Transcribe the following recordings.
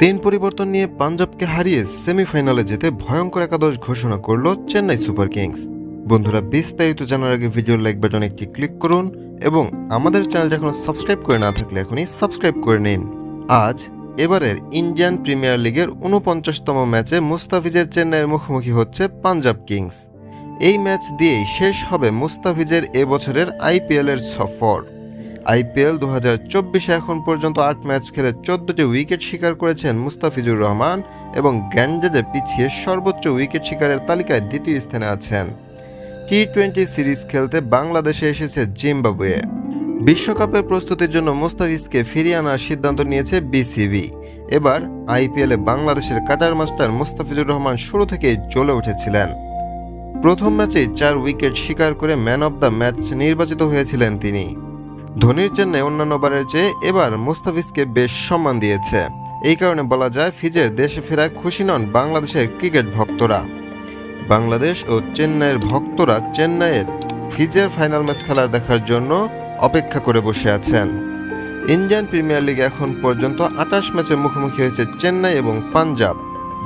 তিন পরিবর্তন নিয়ে পাঞ্জাবকে হারিয়ে সেমিফাইনালে যেতে ভয়ঙ্কর একাদশ ঘোষণা করল চেন্নাই সুপার কিংস। বন্ধুরা, বিস্তারিত জানার আগে ভিডিও লাইক বাটন একটি ক্লিক করুন এবং আমাদের চ্যানেলটা এখনও সাবস্ক্রাইব করে না থাকলে এখনই সাবস্ক্রাইব করে নিন। আজ এবারের ইন্ডিয়ান প্রিমিয়ার লিগের উনপঞ্চাশতম ম্যাচে মুস্তাফিজের চেন্নাইয়ের মুখোমুখি হচ্ছে পাঞ্জাব কিংস। এই ম্যাচ দিয়েই শেষ হবে মুস্তাফিজের এবছরের আইপিএলের সফর। আইপিএল দু হাজার চব্বিশে এখন পর্যন্ত আট ম্যাচ খেলে চোদ্দটি উইকেট শিকার করেছেন মুস্তাফিজুর রহমান এবং গ্র্যান্ডেজে পিছিয়ে সর্বোচ্চ উইকেট শিকারের তালিকায় দ্বিতীয় স্থানে আছেন। টি টোয়েন্টি সিরিজ খেলতে বাংলাদেশে এসেছে জিম্বাবুয়ে। বিশ্বকাপের প্রস্তুতির জন্য মুস্তাফিজকে ফিরিয়ে আনার সিদ্ধান্ত নিয়েছে বিসিবি। এবার আইপিএলে বাংলাদেশের কাটার মাস্টার মুস্তাফিজুর রহমান শুরু থেকেই জ্বলে উঠেছিলেন। প্রথম ম্যাচেই চার উইকেট শিকার করে ম্যান অব দ্য ম্যাচ নির্বাচিত হয়েছিলেন তিনি। ধোনির চেন্নাই অন্যান্য বারের চেয়ে এবার মুস্তাফিজকে বেশ সম্মান দিয়েছে। এই কারণে বলা যায় ফিজের দেশে ফেরায় খুশি নন বাংলাদেশের ক্রিকেট ভক্তরা। বাংলাদেশ ও চেন্নাইয়ের ভক্তরা চেন্নাইয়ের ফিজের ফাইনাল ম্যাচ খেলার দেখার জন্য অপেক্ষা করে বসে আছেন। ইন্ডিয়ান প্রিমিয়ার লিগ এখন পর্যন্ত আঠাশ ম্যাচে মুখোমুখি হয়েছে চেন্নাই এবং পাঞ্জাব,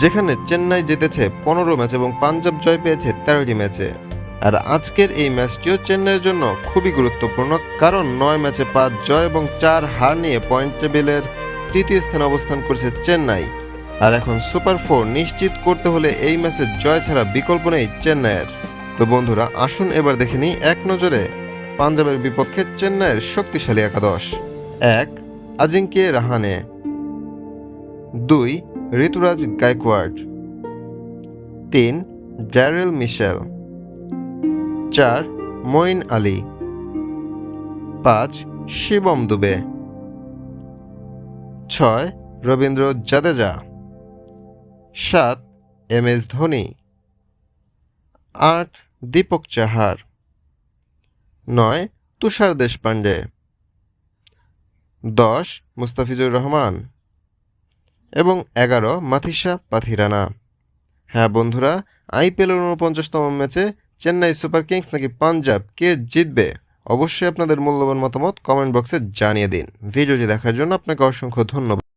যেখানে চেন্নাই জিতেছে পনেরো ম্যাচ এবং পাঞ্জাব জয় পেয়েছে তেরোটি ম্যাচে। আর আজকের এই ম্যাচটিও চেন্নাইয়ের জন্য খুবই গুরুত্বপূর্ণ, কারণ নয় ম্যাচে পাঁচ জয় এবং চার হার নিয়ে পয়েন্ট টেবিলের তৃতীয় স্থানে অবস্থান করছে চেন্নাই। আর এখন সুপার ফোর নিশ্চিত করতে হলে এই ম্যাচে জয় ছাড়া বিকল্প নেই চেন্নাইয়ের। তো বন্ধুরা, আসুন এবার দেখে নিই এক নজরে পাঞ্জাবের বিপক্ষে চেন্নাইয়ের শক্তিশালী একাদশ। এক আজিঙ্কে রাহানে। দুই, ঋতুরাজ গায়কোয়াড। তিন, ড্যারেল মিশেল। চার, মঈন আলী। পাঁচ, শিবম দুবে। ছয়, রবীন্দ্র জাদেজা। সাত, এম এস ধোনি। আট, দীপক চাহার। নয়, তুষার দেশপাণ্ডে। দশ, মুস্তাফিজুর রহমান। এবং এগারো মাথিসা পাথিরানা। হ্যাঁ বন্ধুরা, আইপিএলের উনপঞ্চাশতম ম্যাচে চেন্নাই সুপার কিংস নাকি পাঞ্জাব কে জিতবে? অবশ্যই আপনাদের মূল্যবান মতামত কমেন্ট বক্সে জানিয়ে দিন। ভিডিওটি দেখার জন্য আপনাকে অসংখ্য ধন্যবাদ।